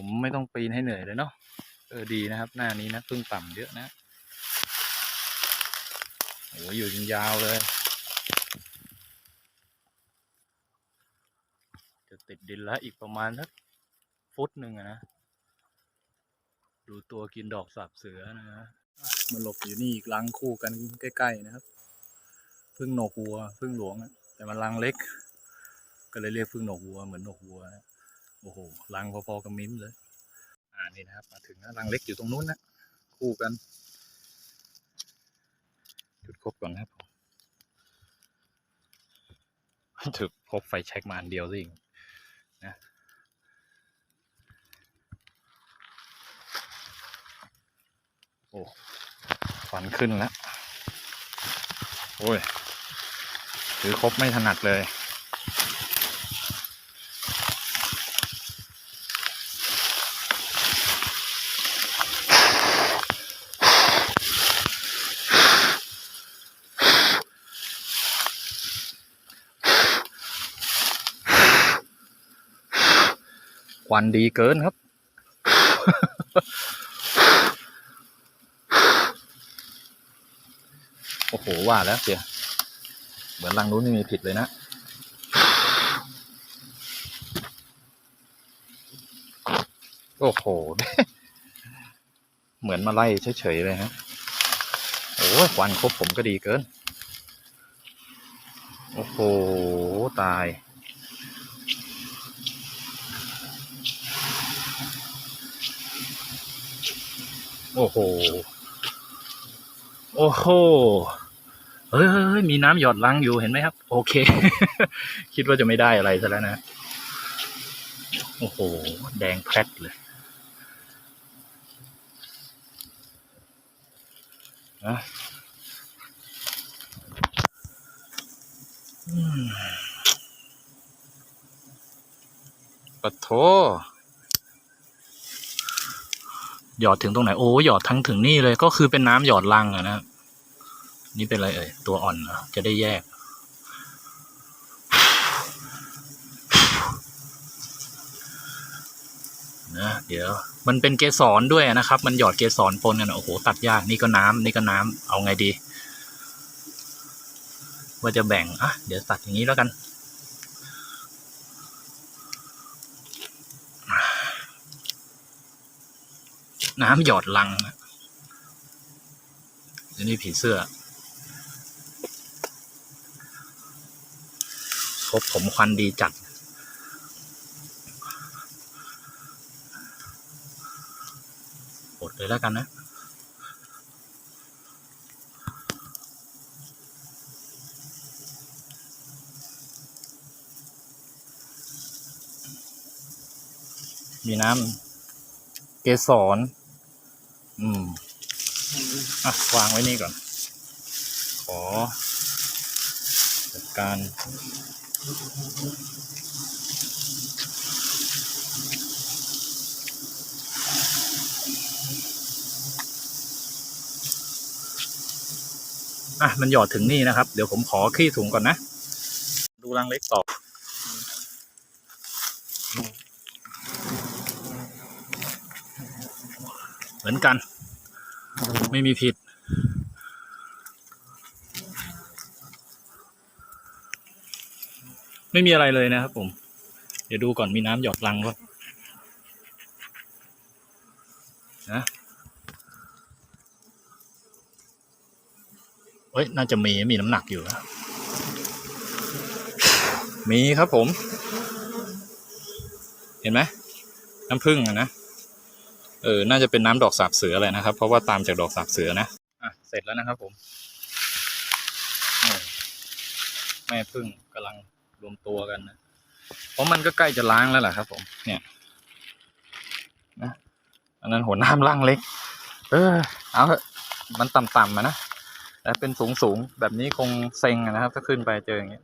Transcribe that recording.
ผมไม่ต้องปีนให้เหนื่อยเลยเนาะเออดีนะครับ หน้านี้นะพึ่งต่ำเยอะนะโอ้ยอยู่ยาวเลย จะติดดินแล้วอีกประมาณสักฟุตหนึ่งนะ ดูตัวกินดอกสาบเสือนะฮะอะมาหลบอยู่นี่อีกรังคู่กันใกล้ๆนะครับพึ่งหนกวัวพึ่งหลวงอะแต่มันรังเล็ก ก็เลยเรียกพึ่งหนกวัวเหมือนหนกวัวนะ โอ้โหรังพอๆกับมิ้มเลย อ่านี่นะครับ มาถึงแล้วรังเล็กอยู่ตรงนู้นนะคู่กัน จุดครบก่อนครับผมถึกพกไฟแช็กมาอันเดียวสิงนะโอ้ควันขึ้นแล้ว โอ้ยถือครบไม่ถนัดเลย ควันดีเกินครับ โอ้โห ว่าแล้วเสียเหมือนรังนู้นไม่มีผิดเลยนะโอ้โห เหมือนมาไล่เฉยๆเลยฮะ โอ้ยควันครบผมก็ดีเกิน โอ้โห ตาย โอ้โห โอ้โห เฮ้ยมีน้ำหยดลังอยู่เห็นไหมครับ โอเค คิดว่าจะไม่ได้อะไรซะแล้วนะ โอ้โห แดงแพรดเลยนะปะโถ หยอดถึงตรงไหน โอ้หยอดทั้งถึงนี่เลย ก็คือเป็นน้ำหยอดลังอะนะนี่เป็นอะไรเอ่ยตัวอ่อนจะได้แยก นะเดี๋ยว มันเป็นเกสรด้วยนะครับ มันหยอดเกสรปนกันโอ้โหตัดยากนี่ก็น้ำนี่ก็น้ำเอาไงดี ว่าจะแบ่งอะเดี๋ยวตัดอย่างนี้แล้วกัน น้ำหยอดลังนะเดี๋ยวนี่ผีเสื้อครบผมควันดีจัด อดเลยแล้วกันนะมีน้ำเกสร อืมอะวางไว้นี่ก่อน ขอจัดการอะมันหยอดถึงนี่นะครับ เดี๋ยวผมขอคลี่ถุงก่อนนะ ดูรังเล็กต่อ เห มือนกัน ไม่มีผิด ไม่มีอะไรเลยนะครับผม เดี๋ยวดูก่อนมีน้ำหยดลังก็นะเฮ้ย น่าจะมีมีน้ำหนักอยู่นะมีครับผม เห็นไหมน้ำผึ้งอะนะ เออ น่าจะเป็นน้ำดอกสาบเสืออะไรนะครับ เพราะว่าตามจากดอกสาบเสือนะ อะ เสร็จแล้วนะครับผมแม่พึ่งกำลังรวมตัวกันนะ เพราะมันก็ใกล้จะล้างแล้วแหละครับ ผม เนี่ย นะ อันนั้นหัวน้ำล่างเล็ก เออ เอาเถอะมันต่ำๆมานะ แต่เป็นสูงๆ แบบนี้คงเซ็งนะครับ ถ้าขึ้นไปเจออย่างเงี้ย